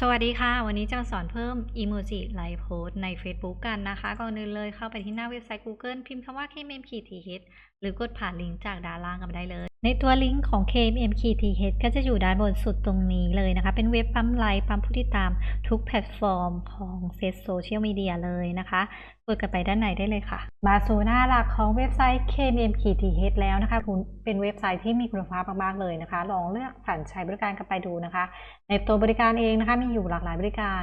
สวัสดีค่ะ วันนี้จะมาสอนเพิ่มอีโมจิไลฟ์โพสใน Facebook กันนะคะ ก่อนอื่นเลยเข้าไปที่หน้าเว็บไซต์ Google พิมพ์คำว่า KMM-TH หรือกดผ่านลิงก์จากด้านล่างกันได้เลย ในตัวลิงก์ของ KMM-TH ก็จะอยู่ด้านบนสุดตรงนี้เลยนะคะ เป็นเว็บปั๊มไลค์ปั๊มผู้ติดตามทุกแพลตฟอร์มของเฟซโซเชียลมีเดียเลยนะคะกดกันไปด้านในได้เลยค่ะ มาสู่หน้าหลักของเว็บไซต์ KMM-TH แล้วนะคะเป็นเว็บไซต์ที่มีคุณภาพมากๆเลยนะคะ ลองเลือกสรรใช้บริการกันไปดูนะคะ ในตัวบริการเองนะคะมีอยู่หลากหลายบริการ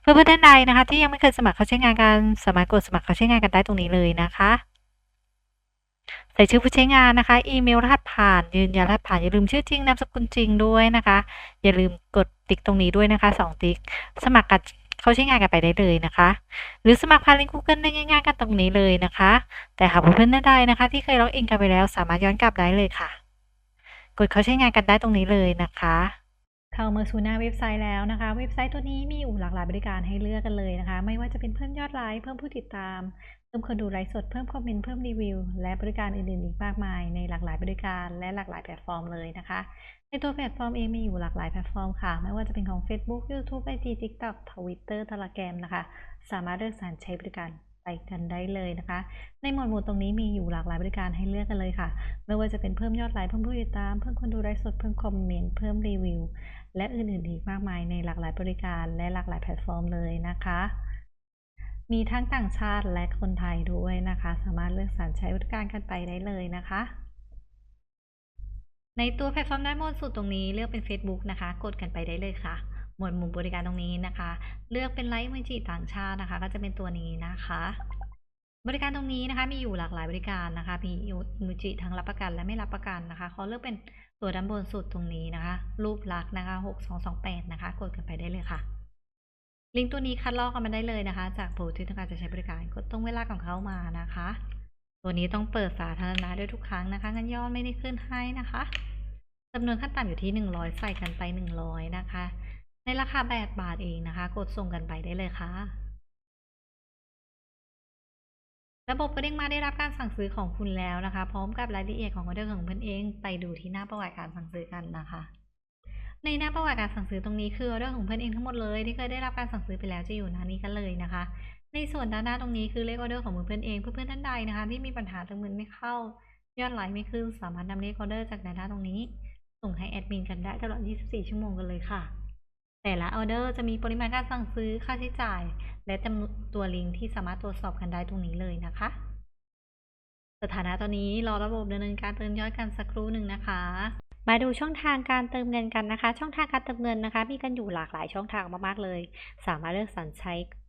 เพื่อนๆท่านใดนะคะ ที่ยังไม่เคยสมัครเข้าใช้งานกันสามารถกดสมัครเข้าใช้งานกันได้ตรงนี้เลยนะคะ ใส่ชื่อผู้ใช้งานนะคะ อีเมลรหัสผ่านยืนยันรหัสผ่านอย่าลืมชื่อจริงนามสกุลจริงด้วยนะคะ อย่าลืมกดติ๊กตรงนี้ด้วยนะคะสองติ๊กสมัครกันเขาใช้งานกันไปได้เลยนะคะ หรือสมัครผ่านลิงก์ Google ได้ง่ายๆกันตรงนี้เลยนะคะ แต่หากเพื่อนๆท่านใดนะคะ ที่เคยล็อกอินกันไปแล้วสามารถย้อนกลับได้เลยค่ะ กดเขาใช้งานกันได้ตรงนี้เลยนะคะ เข้ามาสู่หน้าเว็บไซต์แล้วนะคะ เว็บไซต์ตัวนี้มีอยู่หลากหลายบริการให้เลือกกันเลยนะคะ ไม่ว่าจะเป็นเพิ่มยอดไลค์เพิ่มผู้ติดตาม เพิ่มคนดูไลฟ์สดเพิ่มคอมเมนต์เพิ่มรีวิว และบริการอื่นๆอีกมากมาย ในหลากหลายบริการและหลากหลายแพลตฟอร์มเลยนะคะ ในตัวแพลตฟอร์มเองมีอยู่หลากหลายแพลตฟอร์มค่ะ ไม่ว่าจะเป็นของ Facebook YouTube IG TikTok Twitter Telegram นะคะ สามารถเลือกสรรใช้บริการ ไปกันได้เลยนะคะ ในหมวดหมู่ตรงนี้มีอยู่หลากหลายบริการให้เลือกกันเลยค่ะ ไม่ว่าจะเป็นเพิ่มยอดไลค์เพิ่มผู้ติดตาม เพิ่มคนดูไลฟ์สดเพิ่มคอมเมนต์เพิ่มรีวิว และอื่นๆอีกมากมายในหลากหลายบริการและหลากหลายแพลตฟอร์มเลยนะคะ มีทั้งต่างชาติและคนไทยด้วยนะคะ สามารถเลือกสรรใช้บริการกันไปได้เลยนะคะในตัวแพลตฟอร์มด้านบนสุดตรงนี้เลือกเป็น Facebook นะคะ กดกันไปได้เลยค่ะ หมวดหมู่บริการตรงนี้นะคะ เลือกเป็นไลฟ์มิจิต่างชาตินะคะ ก็จะเป็นตัวนี้นะคะ บริการตรงนี้นะคะ มีอยู่หลากหลายบริการนะคะ มีอยู่มูจิทั้งรับประกันและไม่รับประกันนะคะขอเลือกเป็นตัวด้านบนสุดตรงนี้นะคะ รูปลักษณ์นะคะ 6228 นะคะ กดกันไปได้เลยค่ะลิงก์ตัวนี้คัดลอกกันมาได้เลยนะคะ จากผู้ที่ต้องการจะใช้บริการกดตรงเวลาของเขามานะคะ ตัวนี้ต้องเปิดสาธารณะด้วยทุกครั้งนะคะงั้นยอดไม่ได้ขึ้นให้นะคะจำนวนขั้นต่ำอยู่ที่ 100 ใส่กันไป 100 นะคะ ในราคา 8 บาทเองนะคะ กดส่งกันไปได้เลยค่ะ ระบบก็เด้งมาได้รับการสั่งซื้อของคุณแล้วนะคะ พร้อมกับรายละเอียดของออเดอร์ของเพื่อนเอง ไปดูที่หน้าประวัติการสั่งซื้อกันนะคะ ในหน้าประวัติการสั่งซื้อตรงนี้คือออเดอร์ของเพื่อนเองทั้งหมดเลยที่เคยได้รับการสั่งซื้อไปแล้วจะอยู่หน้านี้กันเลยนะคะ ในส่วนด้านหน้าตรงนี้คือเลขออเดอร์ของเพื่อนเองเพื่อนๆท่านใดนะคะ ที่มีปัญหาติมเงินไม่เข้ายอดไลค์ไม่ขึ้นสามารถนำเลขออเดอร์จากด้านหน้าตรงนี้ ส่งให้แอดมินกันได้ตลอด 24 ชั่วโมงกันเลยค่ะ แต่ละออเดอร์จะมีปริมาณการสั่งซื้อค่าใช้จ่าย และจำนวนตัวลิงก์ที่สามารถตรวจสอบกันได้ตรงนี้เลยนะคะ สถานะตอนนี้รอระบบดำเนินการเติมยอดกันสักครู่หนึ่งนะคะ มาดูช่องทางการเติมเงินกันนะคะ ช่องทางการเติมเงินนะคะ มีกันอยู่หลากหลายช่องทางมากๆเลย สามารถเลือกสรรใช้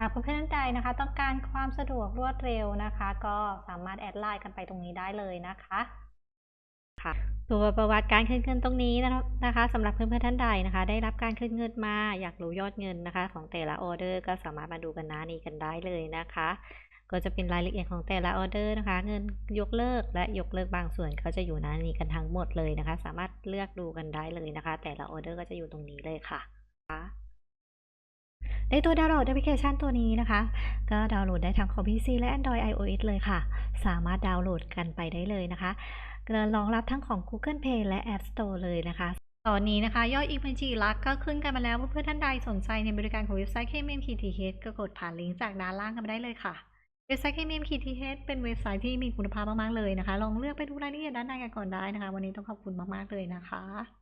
หากเพื่อนๆท่านใดนะคะ ต้องการความสะดวกรวดเร็วนะคะ ก็สามารถแอดไลน์กันไปตรงนี้ได้เลยนะคะค่ะตัวประวัติการคืนเงินตรงนี้นะคะสำหรับเพื่อนๆท่านใดนะคะ ได้รับการคืนเงินมาอยากรู้ยอดเงินนะคะ ของแต่ละออเดอร์ก็สามารถมาดูกันหน้านี้กันได้เลยนะคะ ก็จะเป็นรายละเอียดของแต่ละออเดอร์นะคะ เงินยกเลิกและยกเลิกบางส่วนก็จะอยู่หน้านี้กันทั้งหมดเลยนะคะ สามารถเลือกดูกันได้เลยนะคะ แต่ละออเดอร์ก็จะอยู่ตรงนี้เลยค่ะ ในตัวดาวน์โหลดแอปพลิเคชันตัวนี้นะคะ ก็ดาวน์โหลดได้ทั้งของ PC และ Android iOS เลยค่ะ สามารถดาวน์โหลดกันไปได้เลยนะคะรองรับทั้งของ Google Play และ App Store เลยนะคะ ตอนนี้นะคะยอดอีกบัญชีรักก็ขึ้นกันมาแล้วเพื่อนๆท่านใดสนใจในบริการของเว็บไซต์ KMMKTH ก็กดผ่านลิงก์จากด้านล่างกันมาได้เลยค่ะเว็บไซต์ KMMKTH เป็นเว็บไซต์ที่มีคุณภาพมาก ๆ เลยนะคะ ลองเลือกไปดูรายละเอียดด้านในกันก่อนได้นะคะ วันนี้ต้องขอบคุณมาก ๆ เลยนะคะ